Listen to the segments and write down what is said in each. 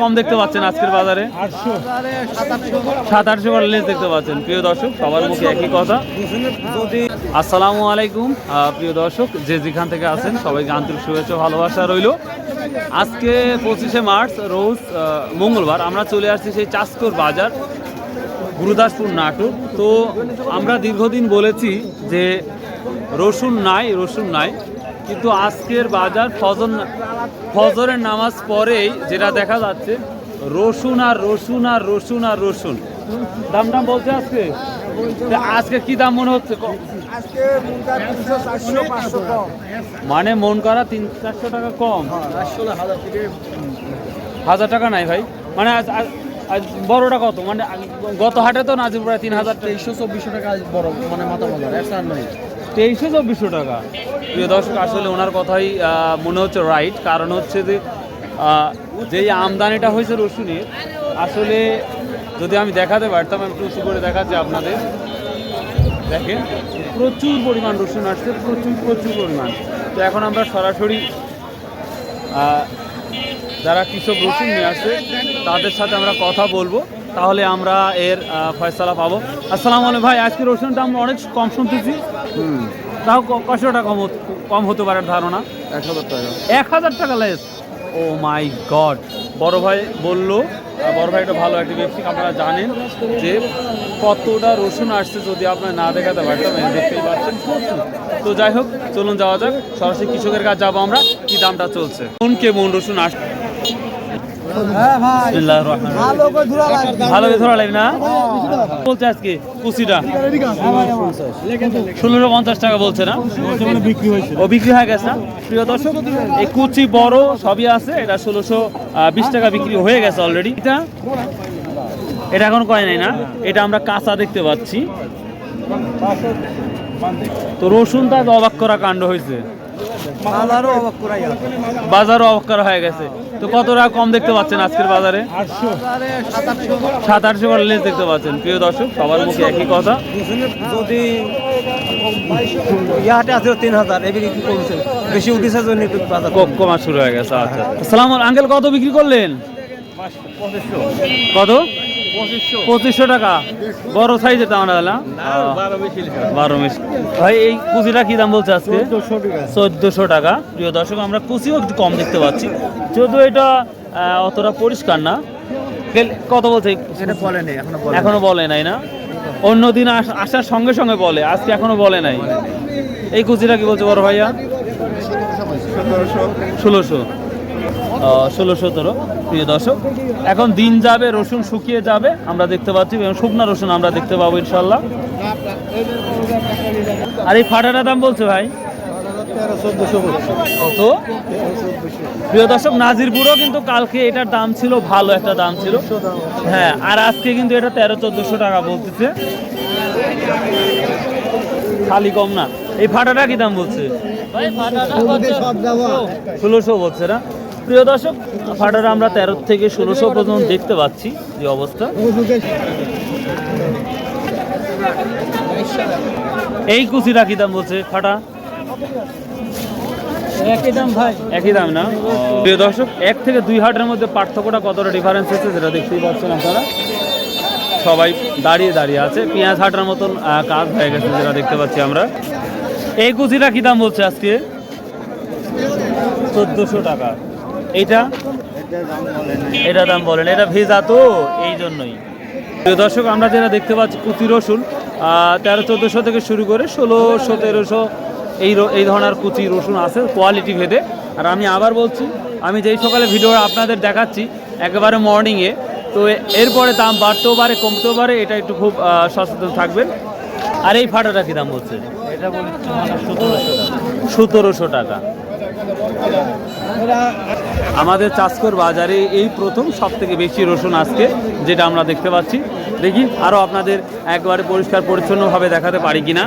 কম দেখতে পাচ্ছেন আজকের বাজারে। সাত, আটশো করে লেস দেখতে পাচ্ছেন। প্রিয় দর্শক, সবার মুখে একই কথা। আসসালামু আলাইকুম প্রিয় দর্শক, যে যেখান থেকে আছেন, সবাইকে আন্তরিক শুভেচ্ছা ভালোবাসা রইল। আজকে পঁচিশে মার্চ, রোজ মঙ্গলবার, আমরা চলে আসছি সেই চাষকর বাজার, গুরুদাসপুর নাটক তো আমরা দীর্ঘদিন বলেছি যে রসুন নাই রসুন নাই, কিন্তু আজকের বাজার ফজর ফজরের নামাজ পরেই যেটা দেখা যাচ্ছে রসুন আর রসুন আর রসুন আর রসুন। দাম দাম বলছে আজকে? আজকে কি দাম মনে হচ্ছে? মানে মন করা তিন চারশো টাকা কম। হাজার টাকা নাই ভাই। মানে বড়টা কত? মানে গত হাটে তো নাজিব তিন হাজার টাকা। তেইশশো চব্বিশশো টাকা বড় মানে মাথা বাজার একশো আর নয় তেইশশো চব্বিশশো টাকা। প্রিয় দর্শক, আসলে ওনার কথাই মনে হচ্ছে রাইট কারণ হচ্ছে যে যেই আমদানিটা হয়েছে রসুনের, আসলে যদি আমি দেখাতে পারতাম, আমি একটু উঁচু করে দেখাচ্ছি আপনাদের। দেখেন, প্রচুর পরিমাণ রসুন আসছে, প্রচুর প্রচুর পরিমাণ। তো এখন আমরা সরাসরি যারা কৃষক রসুন নিয়ে আসছে, তাদের সাথে আমরা কথা বলব। তাহলে আমরা এর ফয়সালা পাবো। আসসালামু আলাইকুম ভাই, আজকে রসুনটা আমরা অনেক কম শুনতেছি। তাও কশো টাকা কম হত- কম হতে পারে ধারণা? এক হাজার টাকা। এক হাজার টাকা লেস ও মাই গড বড় ভাই বলল বড় ভাই একটা ভালো একটা ব্যক্তি আপনারা জানেন যে কতটা রসুন আসছে যদি আপনার না দেখাতে পারতাম দেখতেই পাচ্ছেন। তো যাই হোক চলুন যাওয়া যাক। সরাসরি কৃষকের কাছে যাব আমরা কি দামটা চলছে? কোন কে মন রসুন আসছে হ্যাঁ ভাই বিসমিল্লাহির রহমানির রহিম। ভালো করে ধরা লাগবে। ভালো ধরা লাগবে না? বলছে আজকে কুচিটা ষোলোশো পঞ্চাশ টাকা বলছে না? বিক্রি ও বিক্রি হয়ে গেছে না? প্রিয় দর্শক এই কুচি বড় সবই আছে। এটা ষোলোশো বিশ টাকা বিক্রি হয়ে গেছে অলরেডি এটা এটা এখন কয় নাই না? এটা আমরা কাঁচা দেখতে পাচ্ছি। তো রসুনটা তো অবাক করা কাণ্ড হয়েছে। বাজারও অবাক করাই আছে বাজারও অবাক করা হয়ে গেছে। তো কত টাকা কম দেখতে পাচ্ছেন আজকের বাজারে? সাত আটশো করে লেস দেখতে পাচ্ছেন। প্রিয় দর্শক সবার মুখে একই কথা। যদি ইয়াতে আছে তিন হাজার এবার কি কমছে। বেশি উঠেছে জন্য বাজার কমা শুরু হয়ে গেছে আচ্ছা। সালাম আঙ্কেল কত বিক্রি করলেন? কত? পঁচিশশো। টাকা? বড় সাইজের দাম না বারো মিশ ভাই এই কুচিটা কি দাম বলছে আজকে? চোদ্দশো টাকা। প্রিয় দর্শক আমরা কুচিও একটু কম দেখতে পাচ্ছি। যদিও এটা অতটা পরিষ্কার না। কত বলছে এখনও বলে নাই। না? অন্য দিন আস- আসার সঙ্গে সঙ্গে বলে আজকে এখনও বলে নাই। এই কুচিটা কি বলছে বড় ভাইয়া? ষোলোশো। ষোলো, সতেরো, প্রিয় দর্শক। এখন দিন যাবে, রসুন শুকিয়ে যাবে, আমরা দেখতে পাচ্ছি, এবং শুকনা রসুন আমরা দেখতে পাবো ইনশাল্লাহ আর এই ফাটাটার দাম বলছে ভাই? প্রিয় কিন্তু কালকে এটার দাম ছিল, ভালো একটা দাম ছিল। হ্যাঁ আর আজকে কিন্তু এটা তেরো টাকা বলতেছে। খালি কম না। এই ফাটাটা কি দাম বলছে? ষোলোশো বলছে না? প্রিয় দর্শক ফাটাটা আমরা তেরো থেকে ষোলোশো পর্যন্ত দেখতে পাচ্ছি যে অবস্থা। এই কুচিটা কি দাম বলছে ফাটা। একই দাম ভাই। একই দাম না? প্রিয় দর্শক এক থেকে দুই হাটের মধ্যে পার্থক্যটা কতটা ডিফারেন্স আছে যেটা দেখতেই পাচ্ছেন আপনারা। সবাই দাঁড়িয়ে দাঁড়িয়ে আছে পেঁয়াজ হাটার মতন কাজ হয়ে গেছে যেটা দেখতে পাচ্ছি আমরা। এই কুচিটা কি দাম বলছে আজকে? চোদ্দোশো টাকা। এইটা এটা দাম বলেন এটা ভেজা তো এই জন্যই। দর্শক আমরা যেটা দেখতে পাচ্ছি কুচি রসুন তেরো চোদ্দোশো থেকে শুরু করে ষোলোশো তেরোশো এই এই ধরনের কুচি রসুন আছে কোয়ালিটি ভেদে। আর আমি আবার বলছি আমি যেই সকালে ভিডিও আপনাদের দেখাচ্ছি একেবারে মর্নিংয়ে তো এরপরে দাম বাড়তেও পারে কমতেও পারে এটা একটু খুব সচেতন থাকবেন। আর এই ফাটাটা কি দাম বলছে? এটা বলি সতেরোশো টাকা। সতেরোশো টাকা। আমাদের চাষকর বাজারে এই প্রথম সব থেকে বেশি রসুন আজকে যেটা আমরা দেখতে পাচ্ছি। দেখি আরও আপনাদের একবারে পরিষ্কার পরিচ্ছন্নভাবে দেখাতে পারি কিনা।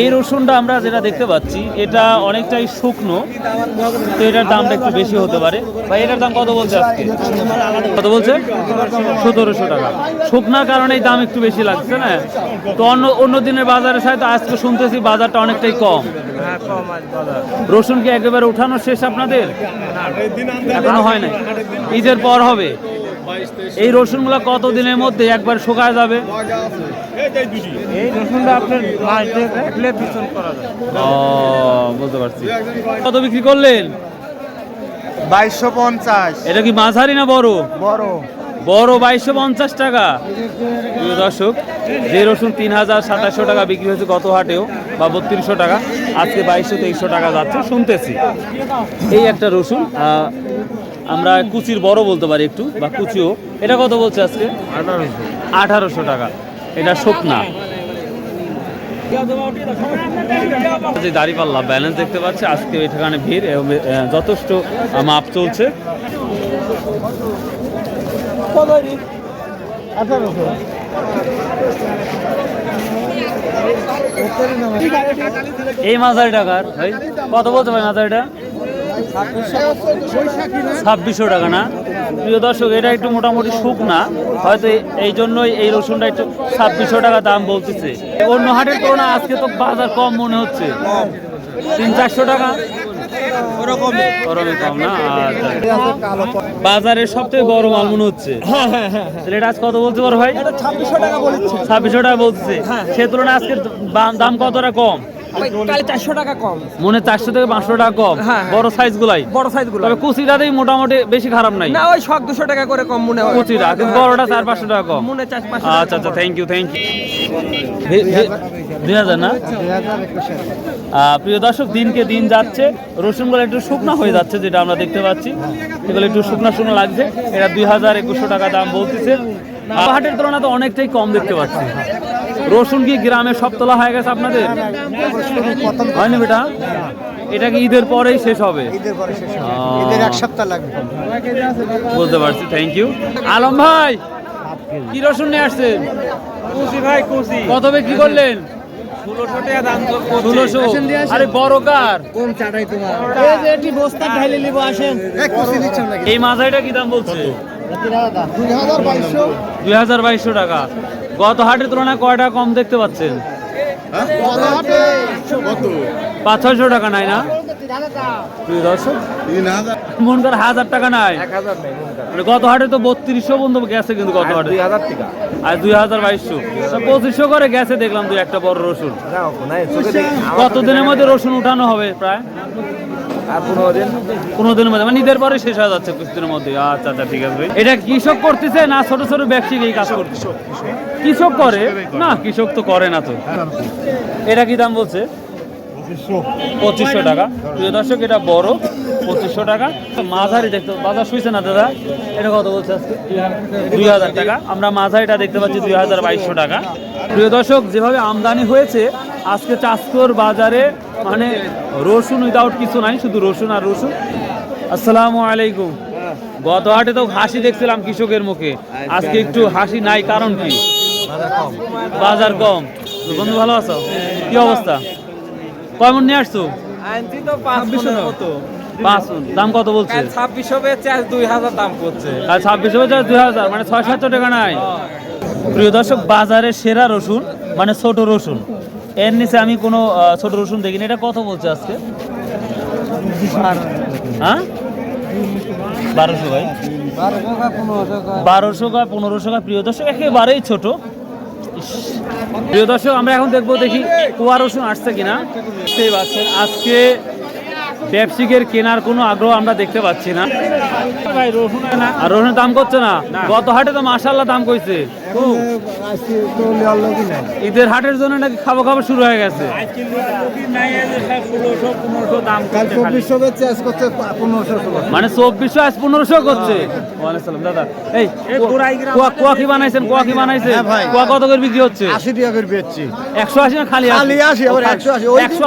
এই রসুনটা আমরা যেটা দেখতে পাচ্ছি এটা অনেকটাই শুকনো। তো এটার দামটা একটু বেশি হতে পারে। বা এটার দাম কত বলছে আজকে? কত বলছে? সতেরোশো টাকা। শুকনার কারণে দাম একটু বেশি লাগছে না? তো অন্য অন্য দিনের বাজারের সাথে আজকে শুনতেছি বাজারটা অনেকটাই কম। হ্যাঁ বাজার। রসুন কি একেবারে উঠানো শেষ আপনাদের? এখনও হয় নাই। ঈদের পর হবে। এই রসুনগুলো কত দিনের মধ্যে একবার শুকায় যাবে? এই রসুনটা আপনার ও বুঝতে পারছি। কত বিক্রি করলেন? বাইশশো পঞ্চাশ। এটা কি মাঝারি না বড়? বড়। বড় বাইশশো পঞ্চাশ টাকা। দর্শক যে রসুন তিন হাজার সাতাশশো টাকা বিক্রি হয়েছে গত হাটেও বা বত্রিশশো টাকা আজকে বাইশশো তেইশশো টাকা যাচ্ছে শুনতেছি। এই একটা রসুন আমরা কুচির বড় বলতে পারি একটু বা কুচিও। এটা কত বলছে আজকে? আঠারোশো। টাকা। এটা শুকনা। যে দাঁড়িপাল্লা ব্যালেন্স দেখতে পাচ্ছি আজকে এখানে ভিড় এবং যথেষ্ট মাপ চলছে। এই মাঝারি টাকার ভাই, কত বলতে ভাই মাঝারিটা ছাব্বিশশো টাকা না? প্রিয় দর্শক, এটা একটু মোটামুটি শুকনা হয়তো এই জন্যই এই রসুনটা একটু ছাব্বিশশো টাকা দাম বলতেছে। অন্য হাটের তুলনায় আজকে তো বাজার কম মনে হচ্ছে। তিন চারশো টাকা। ওরকমই। কম না? আচ্ছা। বাজারের সবথেকে বড় মাল মনে হচ্ছে। তাহলে এটা আজ কত বলছে বড় ভাই? ছাব্বিশশো টাকা বলছে। ছাব্বিশশো টাকা বলছে। সে তুলনায় আজকে দাম- দাম কতটা কম? কালে চারশো টাকা কম। মনে চারশো থেকে পাঁচশো টাকা কম। হ্যাঁ, হ্যাঁ। বড় সাইজ গুলাই বড় সাইজগুলো তবে কুচিটাতেই মোটামুটি বেশি খারাপ নাই। না ওই শখ দুশো টাকা করে কম মনে হয়। কুচিটা কিন্তু বড়টা চার পাঁচশো টাকা কম। মনে চার পাঁচশো আচ্ছা আচ্ছা থ্যাংক ইউ থ্যাংক ইউ দুই হাজার না? প্রিয় দর্শক দিনকে দিন যাচ্ছে। রসুনগুলো একটু শুকনো হয়ে যাচ্ছে যেটা আমরা দেখতে পাচ্ছি। এগুলো একটু শুকনা শুকনো লাগছে। এটা দুই হাজার একুশশো টাকা দাম বলতেছে। আহ, হাটের তুলনায় তো অনেকটাই কম দেখতে পাচ্ছি। রসুন কি গ্রামে সব তোলা হয়ে গেছে আপনাদের? হয়নি বেটা? এটা কি ঈদের পরেই শেষ হবে? ঈদের পরে শেষ হবে। আহ। ঈদের এক সপ্তাহ লাগবে। বুঝতে পারছি থ্যাংক ইউ আলম ভাই কি রসুন নিয়ে আসছেন? কুচি ভাই কুচি। কত বিক্রি করলেন? এই মাথাইটা কি দাম বলছে? দুই হাজার বাইশশো। দুই হাজার বাইশশো টাকা। গত হাটের তুলনায় কয়টা কম দেখতে পাচ্ছেন? পাঁচ ছয়শো টাকা নাই না? মন কর হাজার টাকা নাই। মানে গত হাটে তো বত্রিশশো বন্ধু গেছে কিন্তু গত হাটে। আর দুই হাজার বাইশশো। পঁচিশশো করে গেছে দেখলাম দুই একটা বড় রসুন। যাও নাই চোখে দেখি। কত দিনের মধ্যে রসুন উঠানো হবে প্রায়? আর পনেরো দিন? পনেরো দিনের মধ্যে মানে ঈদের পরে শেষ হয়ে যাচ্ছে কিছুদিনের মধ্যে। আচ্ছা আচ্ছা ঠিক আছে ভাই। এটা কৃষক করতেছে না ছোট ছোট ব্যবসায়িক এই কাজ করতেছে? কৃষক করে? না কৃষক তো করে না তো। এটা কি দাম বলছে? পঁচিশশো। টাকা। প্রিয় দর্শক এটা বড় পঁচিশশো টাকা। মাঝারি দেখতে বাজার শুয়েছে না দাদা? এটা কত বলছে আজকে? দুই হাজার টাকা। আমরা মাঝারিটা দেখতে পাচ্ছি দুই হাজার বাইশশো টাকা। প্রিয় দর্শক যেভাবে আমদানি হয়েছে আজকে চাষকর বাজারে মানে রসুন উইদাউট কিছু নাই শুধু রসুন আর রসুন। আসসালামু আলাইকুম। গত হাটে তো হাসি দেখছিলাম কৃষকের মুখে। আজকে একটু হাসি নাই কারণ কি? বাজার কম। বন্ধু ভালো আছো? কি অবস্থা? কয় মন নিয়ে আসছো। দাম কত বলছে? ছাব্বিশশো বেচে দুই হাজার দাম করছে। আর ছাব্বিশ দুই হাজার মানে ছয় সাতশো টাকা নাই। প্রিয় দর্শক বাজারের সেরা রসুন মানে ছোট রসুন। এর নিচে আমি কোনো ছোট রসুন দেখিনি। এটা কত বলছে আজকে? হ্যাঁ? বারোশো ভাই। বারোশো বা পনেরোশো বা প্রিয় দর্শক, একেবারেই ছোট। প্রিয় দর্শক, আমরা এখন দেখব দেখি কুয়া রসুন আসছে কিনা। সেই পাচ্ছেন, আজকে ব্যবসায়িকের কেনার কোনো আগ্রহ আমরা দেখতে পাচ্ছি না। ভাই রসুন আর রসুনের দাম করছে না? গত হাটে তো মাসাল্লাহ দাম কইছে। ঈদের হাটের জন্য নাকি খাব খাব শুরু হয়ে গেছে। মানে চব্বিশশো আজ পনেরোশো করছে। দাদা এই কুয়া কুয়া কি বানাইছেন কুয়া কি বানাইছেন হ্যাঁ ভাই। কুয়া কত করে বিক্রি হচ্ছে? আশি টাকা করে বেচছি। একশো আশি না খালি খালি আশি, আবার একশো আশি। একশো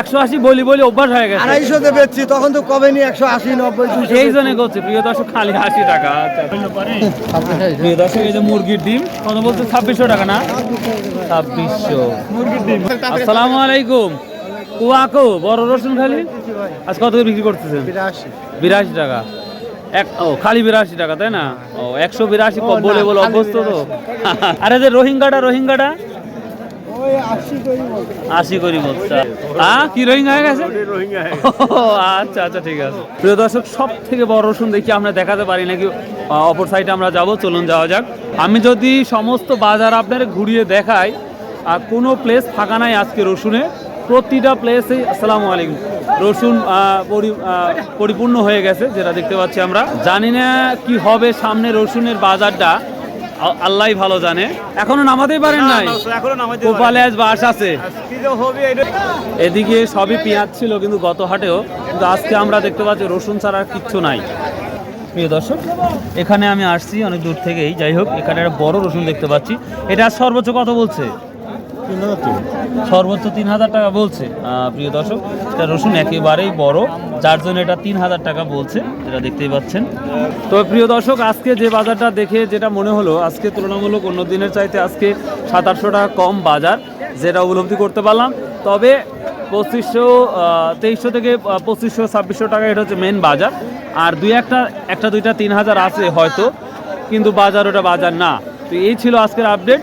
একশো আশি বলি বলি অভ্যাস হয়ে গেছে। আড়াইশোতে বেচছি তখন তো কবে নি একশো আশি নব্বই এই জন্য করছে প্রিয় দর্শক খালি আশি টাকা। আচ্ছা। প্রিয় দর্শক এই যে মুরগির ডিম কত বলছে ছাব্বিশশো টাকা না? ছাব্বিশশো। মুরগির ডিম আসসালামু আলাইকুম। কুয়াকো বড় রসুন খালি? আজ কত করে বিক্রি করতেছেন? বিরাশি। বিরাশি টাকা। এক ও খালি বিরাশি টাকা তাই না? ও একশো বিরাশি বলে বলে অভ্যস্ত তো। আরে যে রোহিঙ্গাটা রোহিঙ্গাটা? আশি করি বলছে হ্যাঁ কি রোহিঙ্গা হয়ে গেছে? আচ্ছা আচ্ছা ঠিক আছে। প্রিয় দর্শক সব থেকে বড় রসুন দেখি আমরা দেখাতে পারি নাকি অপর সাইডে আমরা যাব। চলুন যাওয়া যাক। আমি যদি সমস্ত বাজার আপনার ঘুরিয়ে দেখাই আর কোনো প্লেস ফাঁকা নাই আজকে রসুনে প্রতিটা প্লেসে আসসালামু আলাইকুম। রসুন পরিপূর্ণ হয়ে গেছে যেটা দেখতে পাচ্ছি আমরা। জানি না কি হবে সামনে রসুনের বাজারটা। আ- আল্লাহই ভালো জানে। এখনও নামাতেই পারেন নাই? কপালে আজ বাস আছে। এদিকে সবই পেঁয়াজ ছিল কিন্তু গত হাটেও। কিন্তু আজকে আমরা দেখতে পাচ্ছি রসুন ছাড়া আর কিচ্ছু নাই। প্রিয় দর্শক এখানে আমি আসছি অনেক দূর থেকেই। যাই হোক এখানে একটা বড় রসুন দেখতে পাচ্ছি। এটা সর্বোচ্চ কত বলছে? সর্বোচ্চ তিন হাজার টাকা বলছে প্রিয় দর্শক। এটা রসুন একেবারেই বড়, যার জন্য এটা তিন হাজার টাকা বলছে এটা দেখতেই পাচ্ছেন। তো প্রিয় দর্শক, আজকে যে বাজারটা দেখে যেটা মনে হলো, আজকে তুলনামূলক অন্য দিনের চাইতে আজকে সাত আটশো টাকা কম বাজার, যেটা উপলব্ধি করতে পারলাম। তবে পঁচিশশো তেইশশো থেকে পঁচিশশো, ছাব্বিশশো টাকা এটা হচ্ছে মেন বাজার। আর দুই একটা একটা দুইটা তিন হাজার আছে হয়তো, কিন্তু বাজার ওটা বাজার না। তো এই ছিল আজকের আপডেট